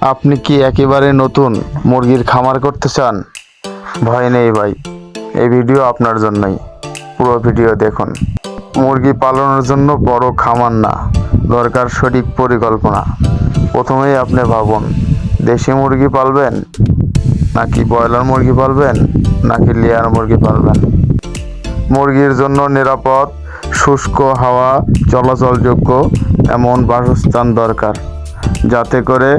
আপনি কি একেবারে নতুন মুরগির খামার করতে চান? ভয় নেই ভাই। এই ভিডিও আপনার জন্যই। পুরো ভিডিও দেখুন। মুরগি পালনের জন্য বড় খামার না, দরকার সঠিক পরিকল্পনা। প্রথমেই আপনি ভাবুন, দেশি মুরগি পালবেন, নাকি ব্রয়লার মুরগি পালবেন, নাকি লেয়ার মুরগি পালবেন? মুরগির জন্য নিরাপদ, শুষ্ক হাওয়া, চলাচলযোগ্য, এমন বাসস্থান দরকার। যাতে করে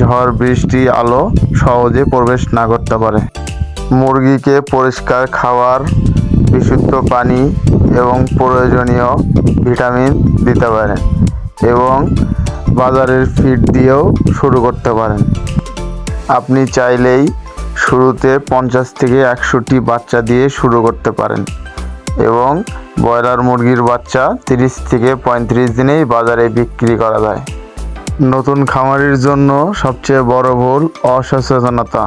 ঝড়, বৃষ্টি, আলো সহজে প্রবেশ না করতে পারে। মুরগিকে পরিষ্কার খাবার বিশুদ্ধ পানি এবং প্রয়োজনীয় ভিটামিন দিতে পারেন এবং বাজারের ফিড দিয়েও শুরু করতে পারেন। আপনি চাইলেই শুরুতে পঞ্চাশ থেকে একশোটি বাচ্চা দিয়ে শুরু করতে পারেন এবং ব্রয়লার মুরগির বাচ্চা তিরিশ থেকে পঁয়ত্রিশ দিনেই বাজারে বিক্রি করা যায়। নতুন খামারির জন্য সবচেয়ে বড় ভুল অসচেতনতা।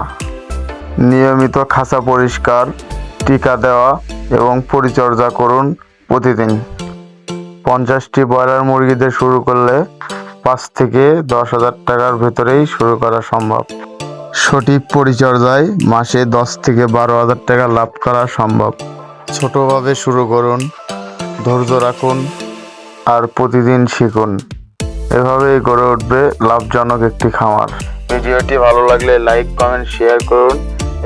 নিয়মিত খাঁচা পরিষ্কার, টিকা দেওয়া এবং পরিচর্যা করুন প্রতিদিন। পঞ্চাশটি ব্রয়লার মুরগিতে শুরু করলে পাঁচ থেকে দশ হাজার টাকার ভেতরেই শুরু করা সম্ভব। সঠিক পরিচর্যায় মাসে দশ থেকে বারো হাজার টাকা লাভ করা সম্ভব। ছোটোভাবে শুরু করুন, ধৈর্য রাখুন আর প্রতিদিন শিখুন। এভাবেই গড়ে উঠবে লাভজনক একটি খামার। ভিডিওটি ভালো লাগলে লাইক, কমেন্ট, শেয়ার করুন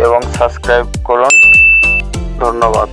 এবং সাবস্ক্রাইব করুন। ধন্যবাদ।